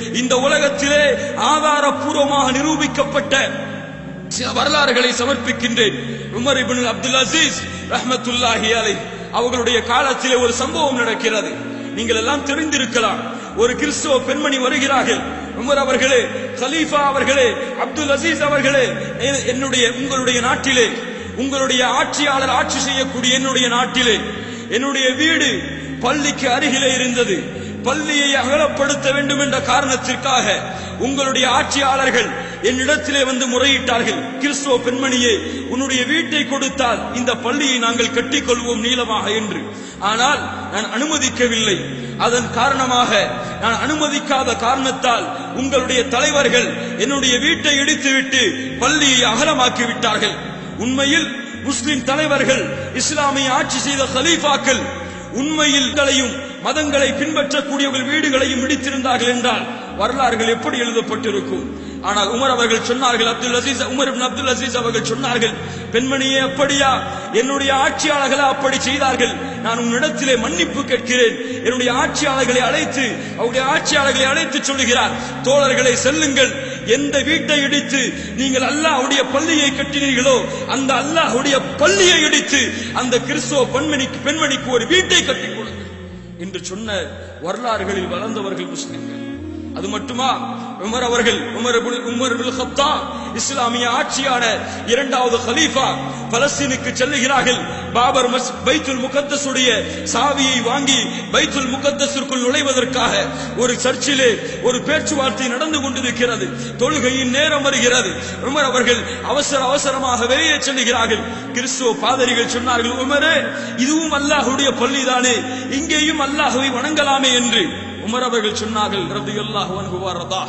இந்த உலகத்திலே ஆதாரபூர்வமாக நிரூபிக்கப்பட்ட சில வரலாறுகளை சமர்ப்பிக்கின்றேன். உமர் இபின் அப்துல் அசீஸ் ரஹமத்துல்லாஹி அலை அவர்களுடைய காலத்திலே ஒரு சம்பவம் நடக்கிறது. நீங்கள் எல்லாம் தெரிந்திருக்கலாம். ஒரு கிறிஸ்துவ பெண்மணி வருகிறார்கள். உமர் அவர்களே கலீஃபா அவர்களே அப்துல் அசீஸ் அவர்களே என்னுடைய உங்களுடைய நாட்டிலே உங்களுடைய ஆட்சியாளர் ஆட்சி செய்யக்கூடிய என்னுடைய நாட்டிலே என்னுடைய வீடு பள்ளிக்கு அருகிலே இருந்தது. பள்ளியை அகலப்படுத்த வேண்டும் என்ற காரணத்திற்காக உங்களுடைய ஆட்சியாளர்கள் என்னிடத்திலே வந்து முறையிட்டார்கள். கிறிஸ்துவ பெண்மணியே உன்னுடைய வீட்டை கொடுத்தால் இந்த பள்ளியை நாங்கள் கட்டிக்கொள்வோம் நீளமாக என்று. ஆனால் நான் அனுமதிக்கவில்லை. அதன் காரணமாக நான் அனுமதிக்காத காரணத்தால் உங்களுடைய தலைவர்கள் என்னுடைய வீட்டை இடித்துவிட்டு பள்ளியை அகலமாக்கி விட்டார்கள் உண்மையில் முஸ்லிம் தலைவர்கள் இஸ்லாமிய ஆட்சி செய்த ஹலீஃபாக்கள் உண்மையில் மதங்களை பின்பற்றக்கூடியவர்கள் வீடுகளையும் இடித்திருந்தார்கள் என்றால் வரலாறுகள் எப்படி எழுதப்பட்டிருக்கும்? ஆனால் உமர் அவர்கள் சொன்னார்கள் Abdul Aziz Umar Abdul Aziz அவர்கள் சொன்னார்கள் பெண்மணியே அப்படியா? என்னுடைய ஆட்சியாளர்களா அப்படி செய்தார்கள்? நான் உன்னிடத்திலே மன்னிப்பு கேட்கிறேன். என்னுடைய ஆட்சியாளர்களை அழைத்து அவருடைய ஆட்சியாளர்களை அழைத்து சொல்லுகிறார். தோழர்களை செல்லுங்கள். எந்த வீட்டை இடித்து நீங்கள் அல்லாஹ்வுடைய பள்ளியை கட்டினீர்களோ அந்த அல்லாஹ்வுடைய பள்ளியை இடித்து அந்த கிறிஸ்துவ பெண்மணிக்கு பெண்மணிக்கு ஒரு வீட்டை கட்டி என்று சொன்ன வரலாறுகளில் வளர்ந்தவர்கள் முஸ்லிம்கள். அது மட்டுமா? உமர் அவர்கள் உமர் உமர் இஸ்லாமிய ஆட்சியான இரண்டாவது ஹலீஃபா பலஸ்தீனுக்கு செல்லுகிறார்கள். பாபர் மஸ் பைத்துல் முகத்தசுடைய சாவியை வாங்கி பைத்துல் முகத்தஸிற்குள் நுழைவதற்காக ஒரு சர்ச்சிலே ஒரு பேச்சுவார்த்தை நடந்து கொண்டிருக்கிறது. தொழுகையின் நேரம் வருகிறது. உமர் அவர்கள் அவசர அவசரமாக வெளியே செல்லுகிறார்கள். கிறிஸ்துவ பாதிரிகள் சொன்னார்கள் உமரே இதுவும் அல்லாஹுடைய பள்ளிதானே இங்கேயும் அல்லாஹுவை வணங்கலாமே என்று. உமர் அவர்கள் சொன்னார்கள் ரலியல்லாஹு அல்லாஹ் வரதா.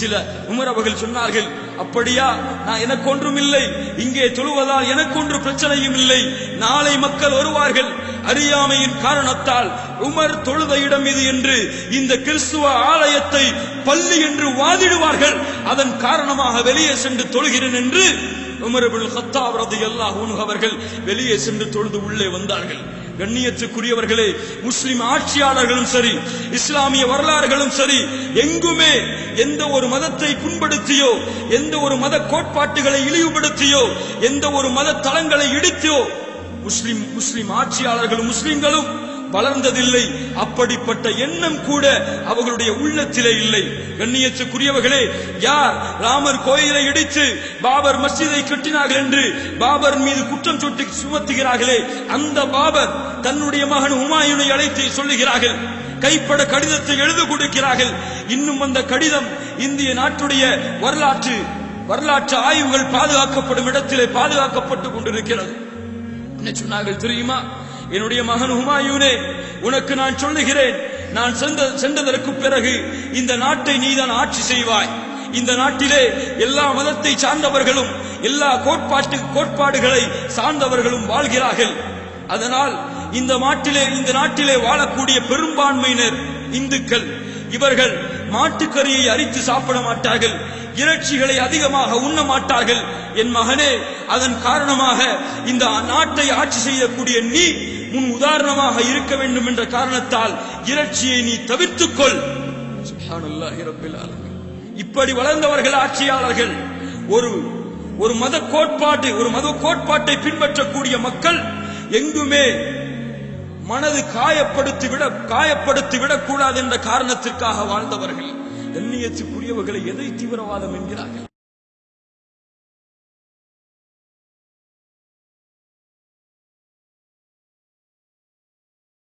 சில உமர் அவர்கள் சொன்னார்கள் அப்படியா நான் எனக்கு ஒன்றும் இல்லை. இங்கே தொழுவதால் எனக்கு ஒன்று பிரச்சனையும் இல்லை. நாளை மக்கள் வருவார்கள். அறியாமையின் காரணத்தால் உமர் தொழுத இடம் இது என்று இந்த கிறிஸ்துவ ஆலயத்தை பள்ளி என்று வாதிடுவார்கள். அதன் காரணமாக வெளியே சென்று தொழுகிறேன் என்று உமர் இப்னுல் ரது ரலியல்லாஹு அன்ஹு அவர்கள் வெளியே சென்று தொழுது உள்ளே வந்தார்கள். கண்ணியத்துக்குரியவர்களே முஸ்லிம் ஆட்சியாளர்களும் சரி இஸ்லாமிய வரலாறுகளும் சரி எங்குமே எந்த ஒரு மதத்தை புண்படுத்தியோ எந்த ஒரு மத கோட்பாட்டுகளை இழிவுபடுத்தியோ எந்த ஒரு மத தளங்களை இடித்தோ முஸ்லிம் முஸ்லிம் ஆட்சியாளர்களும் முஸ்லிம்களும் வளர்ந்ததில்லை அப்படிப்பட்ட எண்ணம் கூட அவர்களுடைய உள்ளத்திலே இல்லை. கண்ணியத்துக்குரியவர்களே யார் ராமர் கோயிலை இடித்து பாபர் மஸ்ஜிதை கட்டினார்கள் என்று பாபர் மீது குற்றம் சுட்டி சுமத்துகிறார்களே அந்த பாபர் தன்னுடைய மகன் ஹுமாயுனை அழைத்து சொல்லுகிறார்கள். கைப்பட கடிதத்தை எழுத கொடுக்கிறார்கள். இன்னும் அந்த கடிதம் இந்திய நாட்டுடைய வரலாற்று வரலாற்று ஆய்வுகள் பாதுகாக்கப்படும் இடத்திலே பாதுகாக்கப்பட்டுக் கொண்டிருக்கிறது. என்ன சொன்னார்கள் தெரியுமா? என்னுடைய மகன் ஹுமாயூனே உனக்கு நான் சொல்லுகிறேன் நான் சென்ற சென்றதற்கு பிறகு இந்த நாட்டை நீதான் ஆட்சி செய்வாய். இந்த நாட்டிலே எல்லா மதத்தை சார்ந்தவர்களும் எல்லா கோட்பாட்டு கோட்பாடுகளை சார்ந்தவர்களும் வாழ்கிறார்கள். அதனால் இந்த நாட்டிலே இந்த நாட்டிலே வாழக்கூடிய பெரும்பான்மையினர் இந்துக்கள். இவர்கள் மாட்டுக்கறியை அரித்து சாப்பிட மாட்டார்கள். இறைச்சிகளை அதிகமாக உண்ண மாட்டார்கள். என் மகனே அதன் காரணமாக இந்த நாட்டை ஆட்சி செய்யக்கூடிய நீ முன் உதாரணமாக இருக்க வேண்டும் என்ற காரணத்தால் இறைச்சியை நீ தவிர்த்துக் கொள் சுப்ஹானல்லாஹி ரப்பில் ஆலமீன். இப்படி வளர்ந்தவர்கள் ஆட்சியாளர்கள் ஒரு ஒரு மத கோட்பாட்டு ஒரு மத கோட்பாட்டை பின்பற்றக்கூடிய மக்கள் எங்குமே மனது காயப்படுத்தி விட காயப்படுத்தி விடக்கூடாது என்ற காரணத்திற்காக வாழ்ந்தவர்கள் கண்ணியத்துக்குரியவர்களை எதை தீவிரவாதம் என்கிறார்கள்